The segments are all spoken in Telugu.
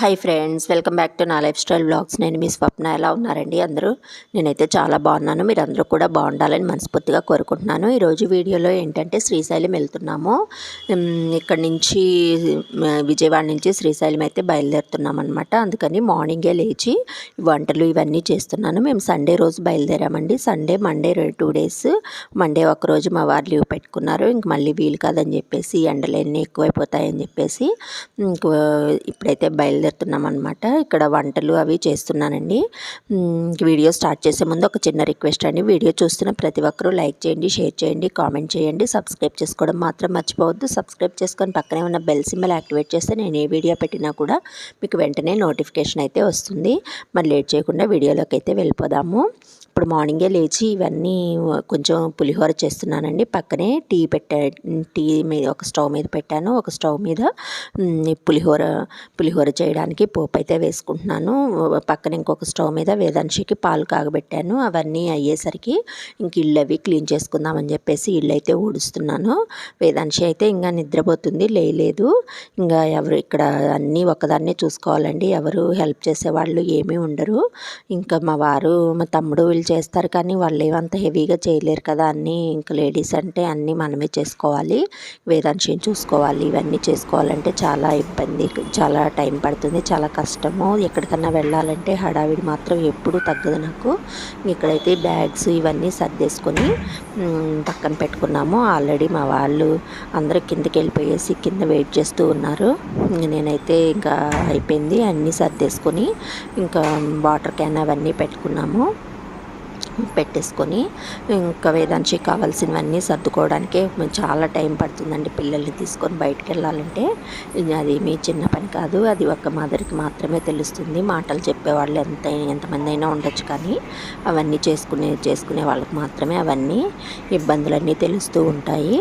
Hi friends welcome back to నా లైఫ్ స్టైల్ బ్లాగ్స్ నేను మీ స్వప్న ఎలా ఉన్నారండి అందరూ? నేనైతే చాలా బాగున్నాను. మీరు అందరూ కూడా బాగుండాలని మనస్ఫూర్తిగా కోరుకుంటున్నాను. ఈరోజు వీడియోలో ఏంటంటే శ్రీశైలం వెళ్తున్నాము. ఇక్కడ నుంచి విజయవాడ నుంచి శ్రీశైలం అయితే బయలుదేరుతున్నాం అనమాట అందుకని మార్నింగే లేచి వంటలు ఇవన్నీ చేస్తున్నాను. మేము సండే రోజు బయలుదేరామండి. Sunday Monday two days. Monday ఒక రోజు మా వారు లీవ్ పెట్టుకున్నారు. ఇంక మళ్ళీ వీలు కాదని చెప్పేసి ఎండలన్నీ ఎక్కువైపోతాయని చెప్పేసి ఇప్పుడైతే ఇప్పుడైతే బయలుదేరుతున్నాం అనమాట ఇక్కడ వంటలు అవి చేస్తున్నానండి. వీడియో స్టార్ట్ చేసే ముందు ఒక చిన్న రిక్వెస్ట్ అండి. వీడియో చూస్తున్న ప్రతి ఒక్కరూ లైక్ చేయండి షేర్ చేయండి కామెంట్ చేయండి. సబ్స్క్రైబ్ చేసుకోవడం మాత్రం మర్చిపోవద్దు. సబ్స్క్రైబ్ చేసుకొని పక్కనే ఉన్న బెల్ సింబల్ యాక్టివేట్ చేస్తే నేను ఏ వీడియో పెట్టినా కూడా మీకు వెంటనే నోటిఫికేషన్ అయితే వస్తుంది. మరి లేట్ చేయకుండా వీడియోలోకి అయితే వెళ్ళిపోదాము. ఇప్పుడు మార్నింగే లేచి ఇవన్నీ కొంచెం పులిహోర చేస్తున్నానండి. పక్కనే టీ పెట్టా టీ మీద ఒక స్టవ్ మీద పెట్టాను. ఒక స్టవ్ మీద పులిహోర పులిహోర పులిహోర చేయడానికి పోపు అయితే వేసుకుంటున్నాను. పక్కన ఇంకొక స్టవ్ మీద వేదాంశికి పాలు కాగబెట్టాను. అవన్నీ అయ్యేసరికి ఇంక ఇల్లు అవి క్లీన్ చేసుకుందామని చెప్పేసి ఇల్లు అయితే ఊడుస్తున్నాను. వేదాంశి అయితే ఇంకా నిద్రపోతుంది లేయలేదు. ఇంకా ఎవరు ఇక్కడ అన్నీ ఒకదాన్నే చూసుకోవాలండి. ఎవరు హెల్ప్ చేసేవాళ్ళు ఏమీ ఉండరు. ఇంకా మా వారు మా తమ్ముడు వీళ్ళు చేస్తారు కానీ వాళ్ళు ఏమంత హెవీగా చేయలేరు కదా అన్నీ. ఇంకా లేడీస్ అంటే అన్నీ మనమే చేసుకోవాలి. వేదాంశిని చూసుకోవాలి. ఇవన్నీ చేసుకోవాలంటే చాలా ఇబ్బంది చాలా టైం పడుతుంది. చాలా కష్టము. ఎక్కడికన్నా వెళ్ళాలంటే హడావిడి మాత్రం ఎప్పుడూ తగ్గదు నాకు. ఇక్కడైతే బ్యాగ్స్ ఇవన్నీ సర్దేసుకొని పక్కన పెట్టుకున్నాము. ఆల్రెడీ మా వాళ్ళు అందరూ కిందకి వెళ్ళిపోయేసి కింద వెయిట్ చేస్తూ ఉన్నారు. నేనైతే ఇంకా అయిపోయింది. అన్నీ సర్దేసుకొని ఇంకా వాటర్ క్యాన్ అవన్నీ పెట్టుకున్నాము. పెట్టేసుకొని ఇంకా వేదానికి కావాల్సినవన్నీ సర్దుకోవడానికి చాలా టైం పడుతుందండి పిల్లల్ని తీసుకొని బయటికి వెళ్ళాలంటే. అది మీ చిన్న పని కాదు అది ఒక మదర్కి మాత్రమే తెలుస్తుంది. మాటలు చెప్పేవాళ్ళు ఎంత ఎంతమంది అయినా ఉండొచ్చు కానీ అవన్నీ చేసుకునే చేసుకునే వాళ్ళకి మాత్రమే అవన్నీ ఇబ్బందులన్నీ తెలుస్తూ ఉంటాయి.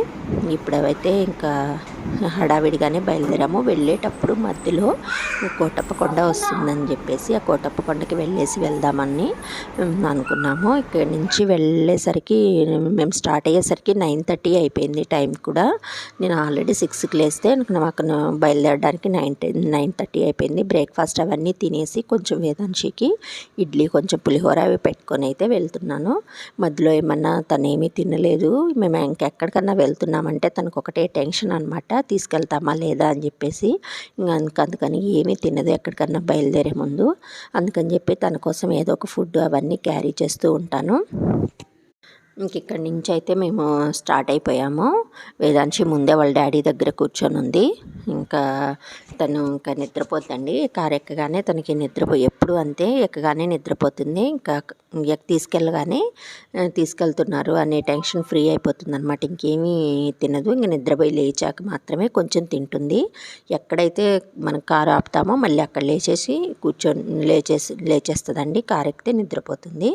ఇప్పుడవైతే ఇంకా హడావిడిగానే బయలుదేరాము. వెళ్ళేటప్పుడు మధ్యలో కోటప్పకొండ వస్తుందని చెప్పేసి ఆ కోటప్పకొండకి వెళ్ళేసి వెళ్దామని అనుకున్నాము. ఇక్కడి నుంచి వెళ్ళేసరికి మేము స్టార్ట్ అయ్యేసరికి నైన్ థర్టీ అయిపోయింది టైం కూడా. నేను ఆల్రెడీ సిక్స్కి లేస్తే నాకు మాకు బయలుదేరడానికి నైన్ నైన్ థర్టీ అయిపోయింది. బ్రేక్ఫాస్ట్ అవన్నీ తినేసి కొంచెం వేదాంశికి ఇడ్లీ కొంచెం పులిహోర అవి పెట్టుకొని అయితే వెళ్తున్నాను. మధ్యలో ఏమన్నా తనేమీ తినలేదు. మేము ఇంకెక్కడికన్నా వెళ్తున్నామంటే తనకు ఒకటే టెన్షన్ అనమాట తీసుకెళ్తామా లేదా అని చెప్పేసి ఇంకా అందుకని ఏమీ తినదు ఎక్కడికన్నా బయలుదేరే ముందు. అందుకని చెప్పి తన కోసం ఏదో ఒక ఫుడ్ అవన్నీ క్యారీ చేస్తూ ఉంటాను. ఇంక ఇక్కడి నుంచి అయితే మేము స్టార్ట్ అయిపోయాము. వేదాంశి ముందే వాళ్ళ డాడీ దగ్గర కూర్చొని ఉంది. ఇంకా తను ఇంకా నిద్రపోద్దండి. కారు ఎక్కగానే తనకి నిద్రపో ఎప్పుడు అంతే ఎక్కగానే నిద్రపోతుంది. ఇంకా ఎక్ తీసుకెళ్ళగానే తీసుకెళ్తున్నారు అనే టెన్షన్ ఫ్రీ అయిపోతుంది అనమాట ఇంకేమీ తినదు. ఇంక నిద్రపోయి లేచాక మాత్రమే కొంచెం తింటుంది. ఎక్కడైతే మనం కారు ఆపుతామో మళ్ళీ అక్కడ లేచేసి కూర్చొని లేచేసి లేచేస్తుందండి. కారు ఎక్కితే నిద్రపోతుంది.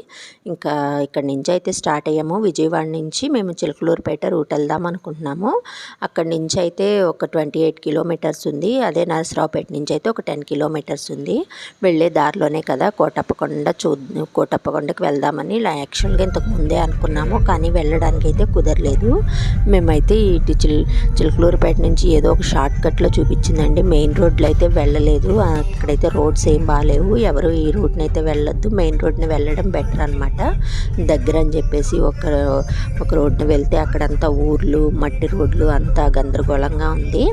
ఇంకా ఇక్కడి నుంచి అయితే స్టార్ట్ అయ్యాము. విజయవాడ నుంచి మేము చిలకలూరుపేట రూట్ వెళ్దాం అనుకుంటున్నాము. అక్కడి నుంచి అయితే ఒక ట్వంటీ ఎయిట్ కిలోమీటర్స్ ఉంది. అదే నరసరావుపేట నుంచి అయితే ఒక టెన్ కిలోమీటర్స్ ఉంది. వెళ్ళే దారిలోనే కదా కోటప్పకొండ చూ కోటప్పకొండకి వెళ్దామని ఇలా యాక్చువల్గా ఇంతకు ముందే అనుకున్నాము. కానీ వెళ్ళడానికి అయితే కుదరలేదు. మేమైతే ఇటు చిల్ చిలకలూరుపేట నుంచి ఏదో ఒక షార్ట్ కట్లో చూపించిందండి. మెయిన్ రోడ్లో అయితే వెళ్ళలేదు. ఆ, ఇక్కడైతే రోడ్స్ ఏం బాగాలేవు ఎవరు ఈ రూట్ని అయితే వెళ్ళొద్దు. మెయిన్ రోడ్ని వెళ్ళడం బెటర్ అనమాట దగ్గర అని చెప్పేసి ఒక ఒక రోడ్డు వెళ్తే అక్కడంతా ఊర్లు మట్టి రోడ్లు అంతా గందరగోళంగా ఉంది.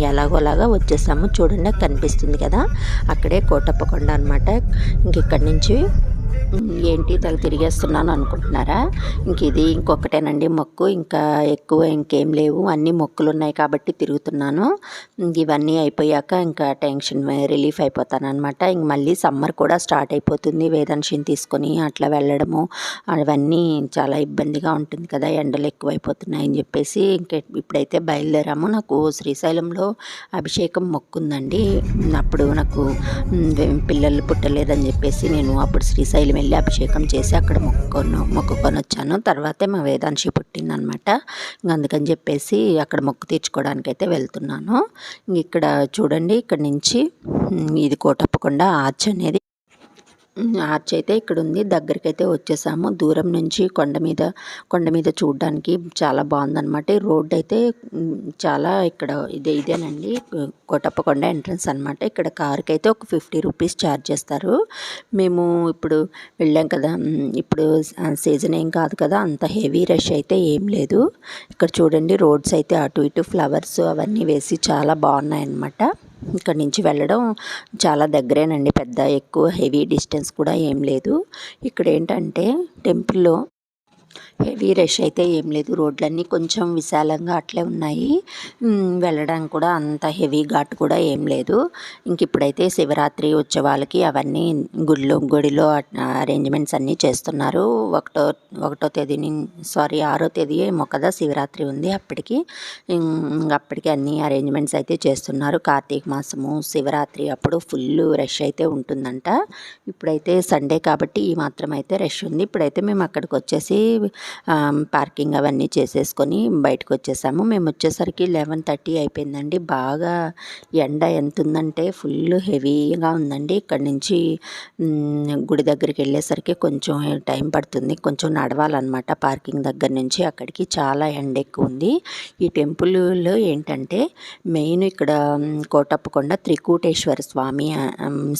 ఎలాగోలాగా వచ్చేసాము. చూడండి కనిపిస్తుంది కదా. అక్కడే కోటప్పకొండ అనమాట ఇంక ఇక్కడి నుంచి ఏంటి తల తిరిగేస్తున్నాను అనుకుంటున్నారా? ఇంక ఇది ఇంకొకటేనండి మొక్కు. ఇంకా ఎక్కువ ఇంకేం లేవు. అన్ని మొక్కులు ఉన్నాయి కాబట్టి తిరుగుతున్నాను. ఇవన్నీ అయిపోయాక ఇంకా టెన్షన్ రిలీఫ్ అయిపోతాను అనమాట ఇంక మళ్ళీ సమ్మర్ కూడా స్టార్ట్ అయిపోతుంది. వేదాంశిని తీసుకొని అట్లా వెళ్ళడము అవన్నీ చాలా ఇబ్బందిగా ఉంటుంది కదా. ఎండలు ఎక్కువైపోతున్నాయి అని చెప్పేసి ఇంక ఇప్పుడైతే బయలుదేరాము. నాకు శ్రీశైలంలో అభిషేకం మొక్కుందండి. అప్పుడు నాకు పిల్లలు పుట్టలేదని చెప్పేసి నేను అప్పుడు శ్రీశైలం వెళ్ళి అభిషేకం చేసి అక్కడ మొక్కుకొని మొక్కుకొని వచ్చాను తర్వాతే మా వేదాంశి పుట్టిందనమాట ఇంక అందుకని చెప్పేసి అక్కడ మొక్కు తీర్చుకోవడానికి అయితే వెళ్తున్నాను ఇక్కడ చూడండి ఇక్కడ నుంచి ఇది కోటప్పకుండా ఆర్చ్ అనేది ఆర్చ్ అయితే ఇక్కడ ఉంది దగ్గరికి అయితే వచ్చేసాము. దూరం నుంచి కొండ మీద కొండ మీద చూడడానికి చాలా బాగుందన్నమాట. ఈ రోడ్ అయితే చాలా ఇక్కడ ఇదే ఇదేనండి. కోటప్పకొండ ఎంట్రన్స్ అనమాట ఇక్కడ కార్కి అయితే ఒక ఫిఫ్టీ రూపీస్ ఛార్జ్ చేస్తారు. మేము ఇప్పుడు వెళ్ళాం కదా. ఇప్పుడు సీజన్ ఏం కాదు కదా. అంత హెవీ రష్ అయితే ఏం లేదు. ఇక్కడ చూడండి రోడ్స్ అయితే అటు ఇటు ఫ్లవర్స్ అవన్నీ వేసి చాలా బాగున్నాయి అన్నమాట ఇక్కడ నుంచి వెళ్ళడం చాలా దగ్గరేనండి పెద్ద ఎక్కువ హెవీ డిస్టెన్స్ కూడా ఏం లేదు. ఇక్కడ ఏంటంటే టెంపుల్లో హెవీ రష్ అయితే ఏం లేదు. రోడ్లన్నీ కొంచెం విశాలంగా అట్లే ఉన్నాయి. వెళ్ళడానికి కూడా అంత హెవీ ఘాట్ కూడా ఏం లేదు. ఇంక ఇప్పుడైతే శివరాత్రి ఉత్సవాలకి అవన్నీ గుడిలో గుడిలో అరేంజ్మెంట్స్ అన్నీ చేస్తున్నారు. ఒకటో ఒకటో తేదీని సారీ ఆరో తేదీ ఏమో కదా శివరాత్రి ఉంది అప్పటికి. అప్పటికి అన్ని అరేంజ్మెంట్స్ అయితే చేస్తున్నారు. కార్తీక మాసము శివరాత్రి అప్పుడు ఫుల్ రష్ అయితే ఉంటుందంట. ఇప్పుడైతే సండే కాబట్టి ఈ మాత్రం అయితే రష్ ఉంది. ఇప్పుడైతే మేము అక్కడికి వచ్చేసి పార్కింగ్ అవన్నీ చేసేసుకొని బయటకు వచ్చేసాము మేము వచ్చేసరికి లెవెన్ థర్టీ అయిపోయిందండి. బాగా ఎండ ఎంత ఉందంటే ఫుల్ హెవీగా ఉందండి. ఇక్కడ నుంచి గుడి దగ్గరికి వెళ్ళేసరికి కొంచెం టైం పడుతుంది. కొంచెం నడవాలన్నమాట పార్కింగ్ దగ్గర నుంచి అక్కడికి చాలా ఎండ ఎక్కువ ఉంది ఈ టెంపుల్లో ఏంటంటే మెయిన్ ఇక్కడ కోటప్పకొండ త్రికూటేశ్వర స్వామి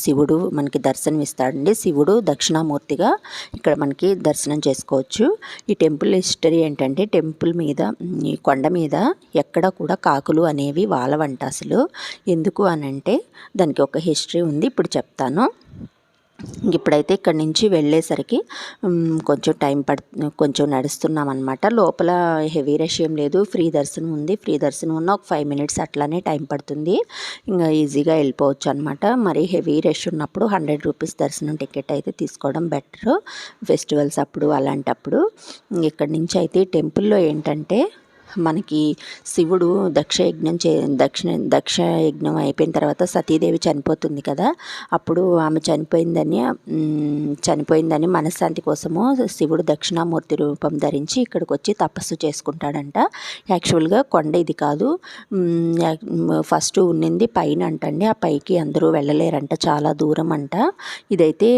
శివుడు మనకి దర్శనం ఇస్తాడండి శివుడు దక్షిణామూర్తిగా ఇక్కడ మనకి దర్శనం చేసుకోవచ్చు. ఈ టెంపుల్ హిస్టరీ ఏంటంటే టెంపుల్ మీద ఈ కొండ మీద ఎక్కడ కూడా కాకులు అనేవి వాలవంట అసలు. ఎందుకు అని అంటే దానికి ఒక హిస్టరీ ఉంది ఇప్పుడు చెప్తాను. ఇప్పుడైతే ఇక్కడ నుంచి వెళ్ళేసరికి కొంచెం టైం పడు కొంచెం నడుస్తున్నాం అనమాట లోపల హెవీ రష్ ఏం లేదు. ఫ్రీ దర్శనం ఉంది. ఫ్రీ దర్శనం ఉన్న ఒక ఫైవ్ మినిట్స్ అట్లానే టైం పడుతుంది. ఇంకా ఈజీగా వెళ్ళిపోవచ్చు అనమాట మరి హెవీ రష్ ఉన్నప్పుడు హండ్రెడ్ రూపీస్ దర్శనం టికెట్ అయితే తీసుకోవడం బెటర్. ఫెస్టివల్స్ అప్పుడు అలాంటప్పుడు. ఇక్కడ నుంచి అయితే టెంపుల్లో ఏంటంటే మనకి శివుడు దక్ష యజ్ఞం చే దక్షిణ దక్ష యజ్ఞం అయిపోయిన తర్వాత సతీదేవి చనిపోతుంది కదా అప్పుడు ఆమె చనిపోయిందని చనిపోయిందని మనశ్శాంతి కోసము శివుడు దక్షిణామూర్తి రూపం ధరించి ఇక్కడికి వచ్చి తపస్సు చేసుకుంటాడంట. యాక్చువల్గా కొండ ఇది కాదు. ఫస్ట్ ఉన్నింది పైన అంటండి. ఆ పైకి అందరూ వెళ్ళలేరంట. చాలా దూరం అంట. ఇదైతే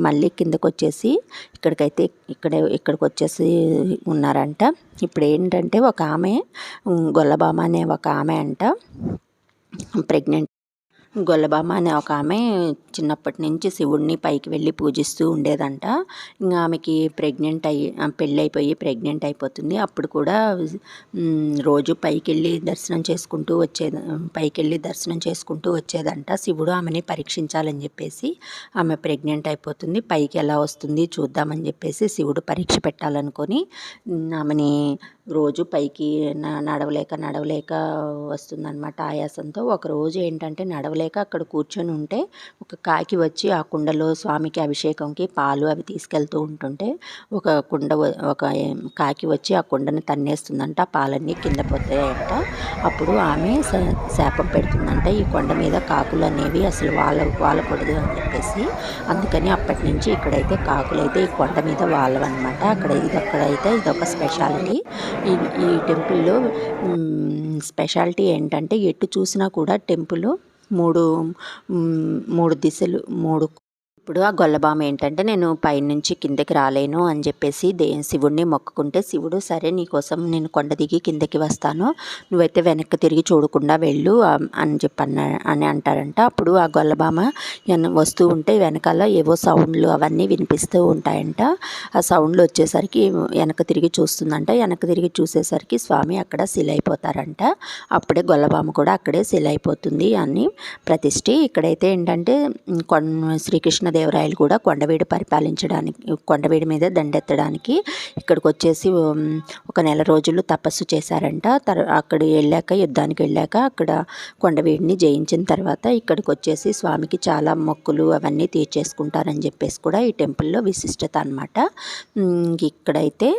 మళ్ళీ కిందకు వచ్చేసి ఇక్కడికైతే ఇక్కడ ఇక్కడికి వచ్చేసి ఉన్నారంట. ఇప్పుడు ఏంటంటే ఒక ఆమె ఆమె గొల్లబామ అనే ఒక ఆమె అంట. ప్రెగ్నెంట్. గొల్లబామ అనే ఒక ఆమె చిన్నప్పటి నుంచి శివుడిని పైకి వెళ్ళి పూజిస్తూ ఉండేదంట. ఇంకా ఆమెకి ప్రెగ్నెంట్ అయ్యి ఆ, పెళ్ళి అయిపోయి ప్రెగ్నెంట్ అయిపోతుంది. అప్పుడు కూడా రోజు పైకి వెళ్ళి దర్శనం చేసుకుంటూ వచ్చేది పైకి వెళ్ళి దర్శనం చేసుకుంటూ వచ్చేదంట. శివుడు ఆమెని పరీక్షించాలని చెప్పేసి ఆమె ప్రెగ్నెంట్ అయిపోతుంది. పైకి ఎలా వస్తుంది చూద్దామని చెప్పేసి శివుడు పరీక్ష పెట్టాలనుకొని ఆమెని రోజు పైకి న- నడవలేక నడవలేక వస్తుందన్నమాట ఆయాసంతో. ఒకరోజు ఏంటంటే నడవలేక అక్కడ కూర్చొని ఉంటే ఒక కాకి వచ్చి ఆ కుండలో స్వామికి అభిషేకంకి పాలు అవి తీసుకెళ్తూ ఉంటుంటే ఒక కుండ ఒక కాకి వచ్చి ఆ కుండను తన్నేస్తుందంట ఆ పాలన్నీ కింద పోతాయంట అప్పుడు ఆమె శాపం పెడుతుందంట ఈ కొండ మీద కాకులు అనేవి అసలు వాళ్ళ వాళ్ళకూడదు అని చెప్పేసి. అందుకని అప్పటి నుంచి ఇక్కడైతే కాకులు అయితే ఈ కొండ మీద వాళ్ళవన్నమాట అక్కడ ఇది అక్కడైతే ఇదొక స్పెషాలిటీ. ఈ ఈ టెంపుల్లో స్పెషాలిటీ ఏంటంటే ఎటు చూసినా కూడా టెంపుల్ మూడు మూడు దిశలు మూడు ఇప్పుడు ఆ గొల్లబామ ఏంటంటే నేను పైనుంచి కిందకి రాలేను అని చెప్పేసి దే శివుడిని మొక్కుకుంటే శివుడు సరే నీకోసం నేను కొండ దిగి కిందకి వస్తాను. నువ్వైతే వెనక్కి తిరిగి చూడకుండా వెళ్ళు అని చెప్పి అని అంటారంట. అప్పుడు ఆ గొల్లబామ వస్తూ ఉంటే వెనకాల ఏవో సౌండ్లు అవన్నీ వినిపిస్తూ ఉంటాయంట. ఆ సౌండ్లు వచ్చేసరికి వెనక తిరిగి చూస్తుందంట. వెనక తిరిగి చూసేసరికి స్వామి అక్కడ శిల అయిపోతారంట. అప్పుడే గొల్లబామ కూడా అక్కడే శిల అయిపోతుంది అని ప్రతిష్ఠి. ఇక్కడైతే ఏంటంటే కొన్ శ్రీకృష్ణ కృష్ణదేవరాయలు కూడా కొండవీడు పరిపాలించడానికి కొండవీడి మీద దండెత్తడానికి ఇక్కడికి వచ్చేసి ఒక నెల రోజులు తపస్సు చేశారంట. తర్ అక్కడ వెళ్ళాక యుద్ధానికి వెళ్ళాక అక్కడ కొండవీడిని జయించిన తర్వాత ఇక్కడికి వచ్చేసి స్వామికి చాలా మొక్కులు అవన్నీ తీర్చేసుకుంటారని చెప్పేసి కూడా ఈ టెంపుల్లో విశిష్టత అనమాట ఇక్కడైతే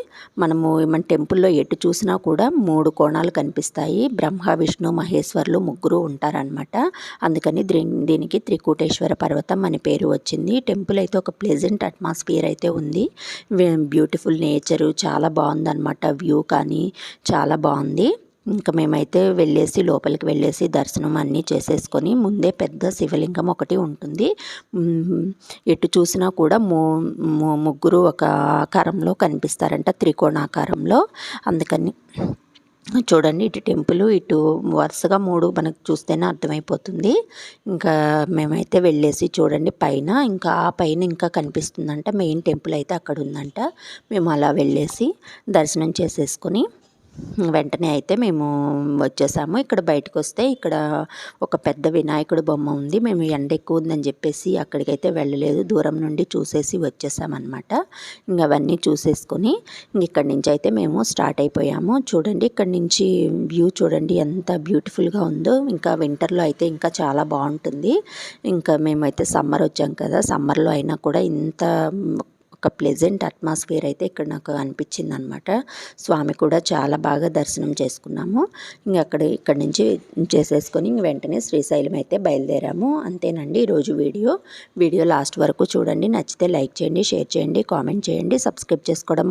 మనము మన టెంపుల్లో ఎటు చూసినా కూడా మూడు కోణాలు కనిపిస్తాయి. బ్రహ్మ విష్ణు మహేశ్వర్లు ముగ్గురు ఉంటారనమాట అందుకని దీనికి త్రికూటేశ్వర పర్వతం అని పేరు వచ్చింది. టెంపుల్ అయితే ఒక ప్లెజెంట్ అట్మాస్ఫియర్ అయితే ఉంది. బ్యూటిఫుల్ నేచర్ చాలా బాగుందన్నమాట. వ్యూ కానీ చాలా బాగుంది. ఇంకా మేమైతే వెళ్ళేసి లోపలికి వెళ్ళేసి దర్శనం అన్నీ చేసేసుకొని ముందే పెద్ద శివలింగం ఒకటి ఉంటుంది. ఎటు చూసినా కూడా ముగ్గురు ఒక ఆకారంలో కనిపిస్తారంట త్రికోణాకారంలో. అందుకని చూడండి ఇటు టెంపుల్ ఇటు వరుసగా మూడు మనకు చూస్తేనే అర్థమైపోతుంది. ఇంకా మేమైతే వెళ్ళేసి చూడండి పైన ఇంకా ఆ పైన ఇంకా కనిపిస్తుందంట మెయిన్ టెంపుల్ అయితే అక్కడ ఉందంట. మేము అలా వెళ్ళేసి దర్శనం చేసేసుకొని వెంటనే అయితే మేము వచ్చేసాము. ఇక్కడ బయటకు వస్తే ఇక్కడ ఒక పెద్ద వినాయకుడి బొమ్మ ఉంది. మేము ఎండ ఎక్కువ ఉందని చెప్పేసి అక్కడికైతే వెళ్ళలేదు. దూరం నుండి చూసేసి వచ్చేసామన్నమాట. ఇంకా అవన్నీ చూసేసుకొని ఇంక ఇక్కడి నుంచి అయితే మేము స్టార్ట్ అయిపోయాము. చూడండి ఇక్కడ నుంచి వ్యూ చూడండి ఎంత బ్యూటిఫుల్గా ఉందో. ఇంకా వింటర్లో అయితే ఇంకా చాలా బాగుంటుంది. ఇంకా మేమైతే సమ్మర్ వచ్చాం కదా. సమ్మర్లో అయినా కూడా ఇంత ఒక ప్లెజెంట్ అట్మాస్ఫియర్ అయితే ఇక్కడ నాకు అనిపించింది అనమాట స్వామి కూడా చాలా బాగా దర్శనం చేసుకున్నాము. ఇంక అక్కడ ఇక్కడ నుంచి చేసేసుకొని వెంటనే శ్రీశైలం అయితే బయలుదేరాము. అంతేనండి ఈరోజు వీడియో. వీడియో లాస్ట్ వరకు చూడండి. నచ్చితే లైక్ చేయండి షేర్ చేయండి కామెంట్ చేయండి సబ్స్క్రైబ్ చేసుకోవడం